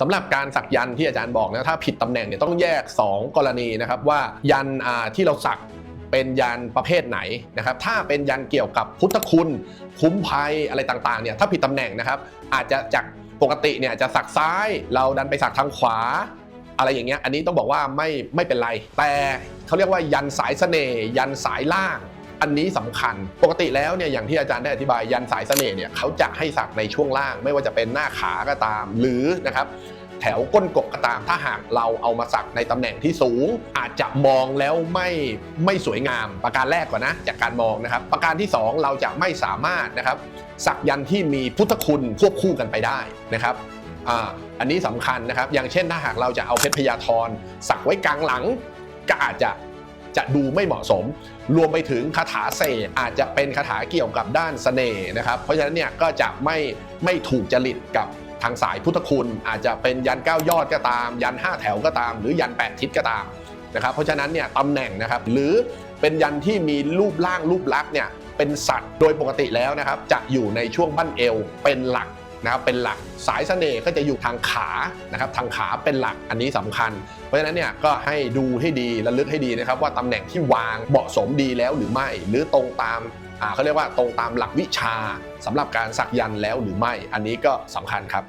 สำหรับการสักยันที่อาจารย์บอกนะถ้าผิดตำแหน่งเนี่ยต้องแยก 2 กรณีนะครับว่ายันที่เราสักเป็นยันประเภทไหนนะครับถ้าเป็นยันเกี่ยวกับพุทธคุณคุ้มภัยอะไรต่างๆเนี่ยถ้าผิดตำแหน่งนะครับ อาจจะจากปกติเนี่ยจะสักซ้ายเราดันไปสักทางขวา อะไรอย่างเงี้ยอันนี้ต้องบอกว่าไม่ไม่เป็นไร แต่เขาเรียกว่ายันสายเสน่ห์ยันสายล่าง อันนี้สำคัญ ปกติแล้วเนี่ยอย่างที่อาจารย์ได้อธิบายยันสายเสน่ห์เนี่ยเขาจะให้สักในช่วงล่าง ไม่ว่าจะเป็นหน้าขาก็ตาม หรือนะครับแถวก้นกบก็ตาม ถ้าหากเราเอามาสักในตำแหน่งที่สูง อาจจะมองแล้วไม่ไม่สวยงาม ประการแรกก่อนนะ จากการมองนะครับ ประการที่สองเราจะไม่สามารถนะครับ สักยันที่มีพุทธคุณควบคู่กันไปได้นะครับอ,อันนี้สำคัญนะครับ อย่างเช่นถ้าหากเราจะเอาเพชรพยาธรสักไว้กลางหลัง ก็อาจจะ จะดูไม่เหมาะสม รวมไปถึงคาถาเสกอาจจะเป็นคาถาเกี่ยวกับด้านเสน่ห์นะครับเพราะฉะนั้นเนี่ยก็จะไม่ไม่ถูกจริตกับทางสายพุทธคุณอาจจะเป็นยันเก้ายอดก็ตาม ยันห้าแถวก็ตาม หรือยันแปดทิศก็ตามนะครับเพราะฉะนั้นเนี่ยตำแหน่งนะครับหรือเป็นยันที่มีรูปร่างรูปลักษณ์เนี่ยเป็นสัตว์โดยปกติแล้วนะครับจะอยู่ในช่วงบั้นเอวเป็นหลัก นะครับเป็นหลักสายเสน่ห์ก็จะอยู่ทางขานะครับทางขาเป็นหลักอันนี้สำคัญ เพราะฉะนั้นเนี่ยก็ให้ดูให้ดีระลึกให้ดีนะครับว่าตำแหน่งที่วางเหมาะสมดีแล้วหรือไม่ หรือตรงตามเขาเรียกว่าตรงตามหลักวิชาสำหรับการสักยันแล้วหรือไม่ อันนี้ก็สำคัญครับ